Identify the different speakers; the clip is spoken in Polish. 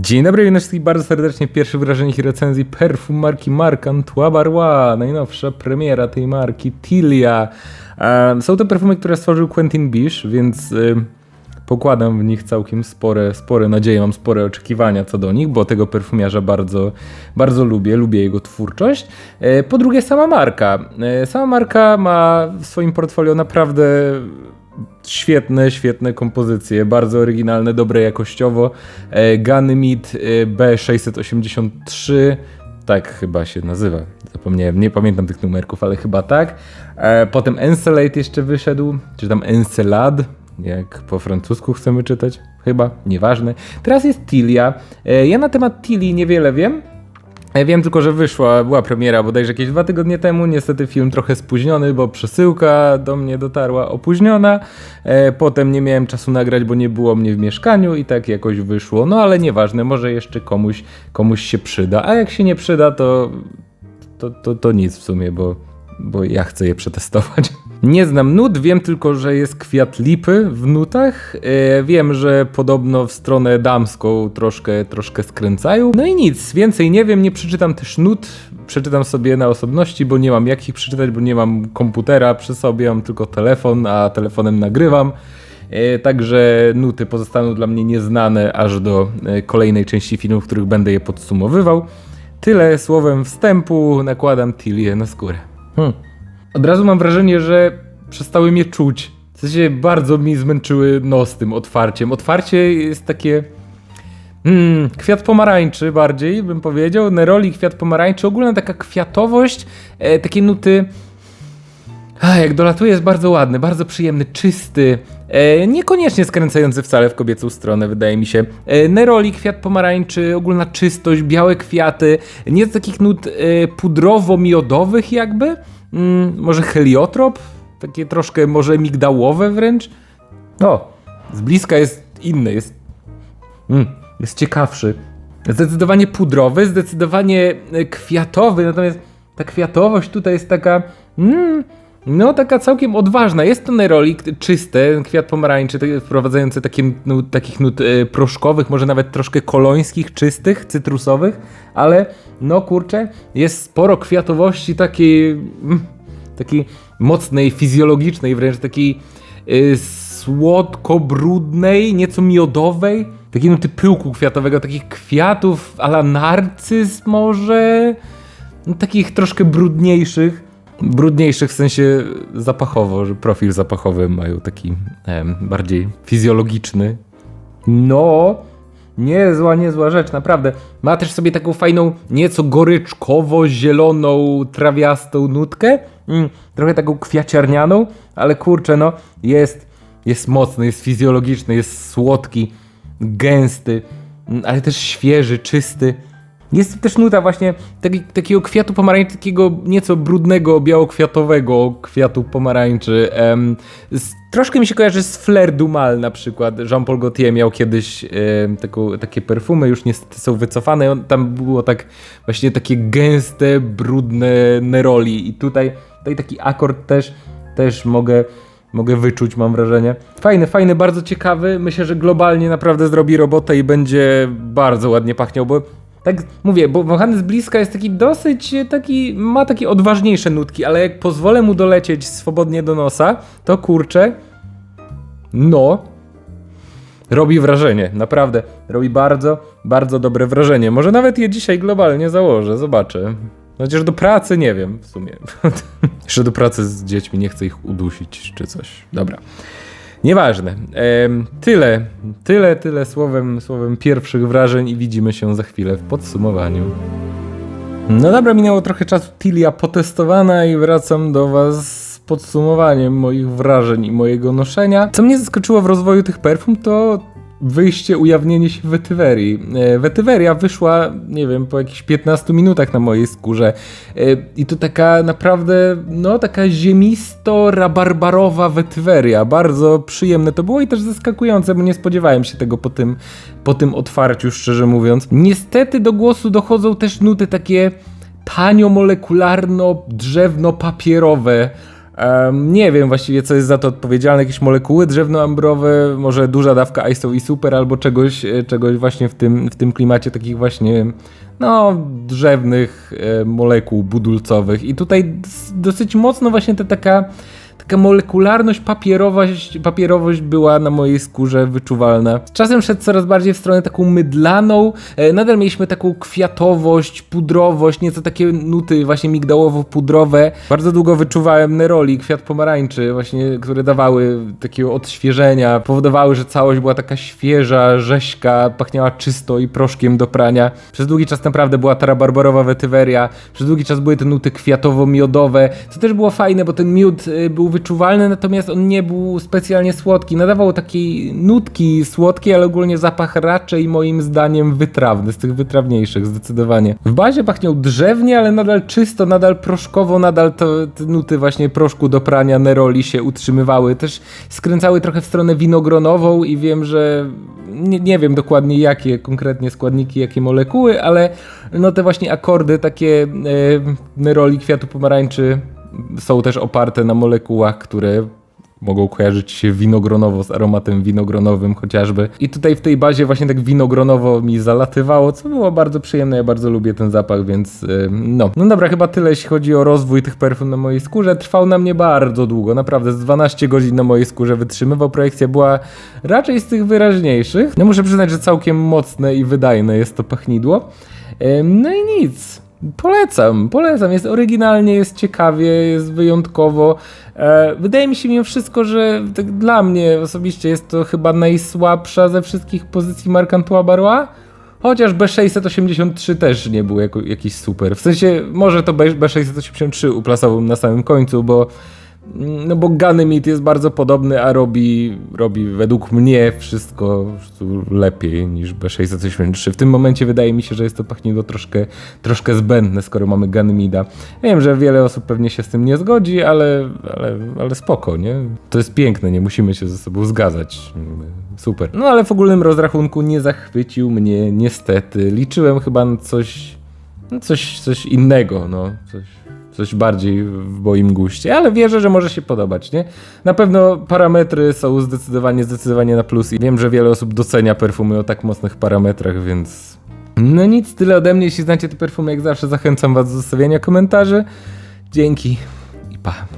Speaker 1: Dzień dobry, witam wszystkich bardzo serdecznie w pierwszych wrażeniach i recenzji perfum marki Trois Barrois, najnowsza premiera tej marki, Tilia. E, Są to perfumy, które stworzył Quentin Bish, więc y, pokładam w nich całkiem spore, spore nadzieje, mam spore oczekiwania co do nich, bo tego perfumiarza bardzo, bardzo lubię, lubię jego twórczość. E, Po drugie, sama marka. E, Sama marka ma w swoim portfolio naprawdę świetne, świetne kompozycje, bardzo oryginalne, dobre jakościowo. E, Ganymede e, B683, tak chyba się nazywa, zapomniałem, nie pamiętam tych numerków, ale chyba tak. E, Potem Encelade jeszcze wyszedł, czy tam Encelade, jak po francusku chcemy czytać, chyba, nieważne. Teraz jest Tilia. Ja na temat Tilii niewiele wiem, ja wiem tylko, że wyszła, była premiera bodajże jakieś dwa tygodnie temu. Niestety film trochę spóźniony, bo przesyłka do mnie dotarła opóźniona. E, potem nie miałem czasu nagrać, bo nie było mnie w mieszkaniu i tak jakoś wyszło. No ale nieważne, może jeszcze komuś, komuś się przyda. A jak się nie przyda, to, to, to, to nic w sumie, bo, bo ja chcę je przetestować. Nie znam nut, wiem tylko, że jest kwiat lipy w nutach. E, wiem, że podobno w stronę damską troszkę, troszkę skręcają. No i nic, więcej nie wiem, nie przeczytam też nut. Przeczytam sobie na osobności, bo nie mam jak ich przeczytać, bo nie mam komputera przy sobie, mam tylko telefon, a telefonem nagrywam. E, Także nuty pozostaną dla mnie nieznane aż do e, kolejnej części filmu, w których będę je podsumowywał. Tyle słowem wstępu, nakładam tilię na skórę. Hmm. Od razu mam wrażenie, że przestały mnie czuć. W sensie bardzo mi zmęczyły nos tym otwarciem. Otwarcie jest takie. Mm, kwiat pomarańczy bardziej bym powiedział. Neroli kwiat pomarańczy. Ogólna taka kwiatowość, e, takie nuty. A, jak dolatuje jest bardzo ładny, bardzo przyjemny, czysty. E, niekoniecznie skręcający wcale w kobiecą stronę, wydaje mi się. E, neroli, kwiat pomarańczy, ogólna czystość, białe kwiaty. Nie z takich nut e, pudrowo-miodowych jakby. Mm, może heliotrop? Takie troszkę może migdałowe wręcz. O, z bliska jest inny, jest, mm, jest ciekawszy. Zdecydowanie pudrowy, zdecydowanie e, kwiatowy, natomiast ta kwiatowość tutaj jest taka, mm, no taka całkiem odważna. Jest to nerolik czysty, kwiat pomarańczy, wprowadzający takie, no, takich nut e, proszkowych, może nawet troszkę kolońskich, czystych, cytrusowych, ale no kurczę, jest sporo kwiatowości takiej, mm, takiej mocnej, fizjologicznej wręcz, takiej y, słodko-brudnej, nieco miodowej, takiej nuty pyłku kwiatowego, takich kwiatów ala narcyz może, no, takich troszkę brudniejszych, brudniejszych w sensie zapachowo, że profil zapachowy mają taki bardziej fizjologiczny. No, niezła, niezła rzecz, naprawdę. Ma też sobie taką fajną, nieco goryczkowo-zieloną, trawiastą nutkę. Mm, trochę taką kwiaciarnianą, ale kurczę, no, jest, jest mocny, jest fizjologiczny, jest słodki, gęsty, mm, ale też świeży, czysty. Jest też nuta właśnie taki, takiego kwiatu pomarańczy, takiego nieco brudnego, białokwiatowego kwiatu pomarańczy. Em, z, troszkę mi się kojarzy z Fleur du Mal na przykład. Jean-Paul Gaultier miał kiedyś em, taką, takie perfumy, już niestety są wycofane. On, tam było tak właśnie takie gęste, brudne neroli i tutaj, tutaj taki akord też, też mogę mogę wyczuć, mam wrażenie. Fajny, fajny, bardzo ciekawy. Myślę, że globalnie naprawdę zrobi robotę i będzie bardzo ładnie pachniał, bo tak mówię, bo wąchany z bliska jest taki dosyć taki, ma takie odważniejsze nutki, ale jak pozwolę mu dolecieć swobodnie do nosa, to kurczę, no, robi wrażenie, naprawdę. Robi bardzo, bardzo dobre wrażenie. Może nawet je dzisiaj globalnie założę, zobaczę. Chociaż do pracy nie wiem w sumie. Jeszcze do pracy z dziećmi, nie chcę ich udusić czy coś. Dobra. Nieważne. Tyle, tyle, tyle słowem, słowem pierwszych wrażeń i widzimy się za chwilę w podsumowaniu. No dobra, minęło trochę czasu Tilia potestowana i wracam do Was podsumowaniem moich wrażeń i mojego noszenia. Co mnie zaskoczyło w rozwoju tych perfum to wyjście, ujawnienie się wetywerii. E, Wetyweria wyszła, nie wiem, po jakichś 15 minutach na mojej skórze E, i to taka naprawdę, no taka ziemisto-rabarbarowa wetyweria. Bardzo przyjemne to było i też zaskakujące, bo nie spodziewałem się tego po tym, po tym otwarciu, szczerze mówiąc. Niestety do głosu dochodzą też nuty takie tanio nie wiem właściwie, co jest za to odpowiedzialne. Jakieś molekuły drzewnoambrowe, może duża dawka ISO i super, albo czegoś, e, czegoś właśnie w tym, w tym klimacie takich właśnie no, drzewnych e, molekuł budulcowych. I tutaj dosyć mocno właśnie ta taka taka molekularność, papierowość, papierowość była na mojej skórze wyczuwalna. Z czasem szedł coraz bardziej w stronę taką mydlaną, e, nadal mieliśmy taką kwiatowość, pudrowość, nieco takie nuty właśnie migdałowo-pudrowe. Bardzo długo wyczuwałem neroli, kwiat pomarańczy, właśnie, które dawały takiego odświeżenia, powodowały, że całość była taka świeża, rzeźka, pachniała czysto i proszkiem do prania. Przez długi czas naprawdę była ta barborowa wetyweria, przez długi czas były te nuty kwiatowo-miodowe, co też było fajne, bo ten miód y, był wyczuwalny, natomiast on nie był specjalnie słodki. Nadawał takiej nutki słodkiej, ale ogólnie zapach raczej moim zdaniem wytrawny, z tych wytrawniejszych zdecydowanie. W bazie pachniał drzewnie, ale nadal czysto, nadal proszkowo, nadal te nuty właśnie proszku do prania neroli się utrzymywały. Też skręcały trochę w stronę winogronową i wiem, że nie, nie wiem dokładnie jakie konkretnie składniki, jakie molekuły, ale no te właśnie akordy takie e, neroli kwiatu pomarańczy są też oparte na molekułach, które mogą kojarzyć się winogronowo z aromatem winogronowym chociażby. I tutaj w tej bazie właśnie tak winogronowo mi zalatywało, co było bardzo przyjemne. Ja bardzo lubię ten zapach, więc ym, no. No dobra, chyba tyle jeśli chodzi o rozwój tych perfum na mojej skórze. Trwał na mnie bardzo długo, naprawdę z 12 godzin na mojej skórze wytrzymywał. Projekcja była raczej z tych wyraźniejszych. No muszę przyznać, że całkiem mocne i wydajne jest to pachnidło. No i nic. Polecam, polecam. Jest oryginalnie, jest ciekawie, jest wyjątkowo. E, wydaje mi się mimo wszystko, że tak dla mnie osobiście jest to chyba najsłabsza ze wszystkich pozycji Marc Antoine Barrois. Chociaż B683 też nie był jako, jakiś super. W sensie, może to B- B683 uplasowałbym na samym końcu, bo no bo Ganymede jest bardzo podobny, a robi, robi według mnie wszystko lepiej niż B683. W tym momencie wydaje mi się, że jest to pachnidło troszkę, troszkę zbędne, skoro mamy Ganymeda. Wiem, że wiele osób pewnie się z tym nie zgodzi, ale, ale, ale spoko, nie? To jest piękne, nie musimy się ze sobą zgadzać. Super. No ale w ogólnym rozrachunku nie zachwycił mnie niestety. Liczyłem chyba na coś, coś, coś innego, no. Coś, coś bardziej w moim guście, ale wierzę, że może się podobać, nie? Na pewno parametry są zdecydowanie, zdecydowanie na plus i wiem, że wiele osób docenia perfumy o tak mocnych parametrach, więc... No nic, tyle ode mnie. Jeśli znacie te perfumy, jak zawsze zachęcam was do zostawiania komentarzy. Dzięki i pa.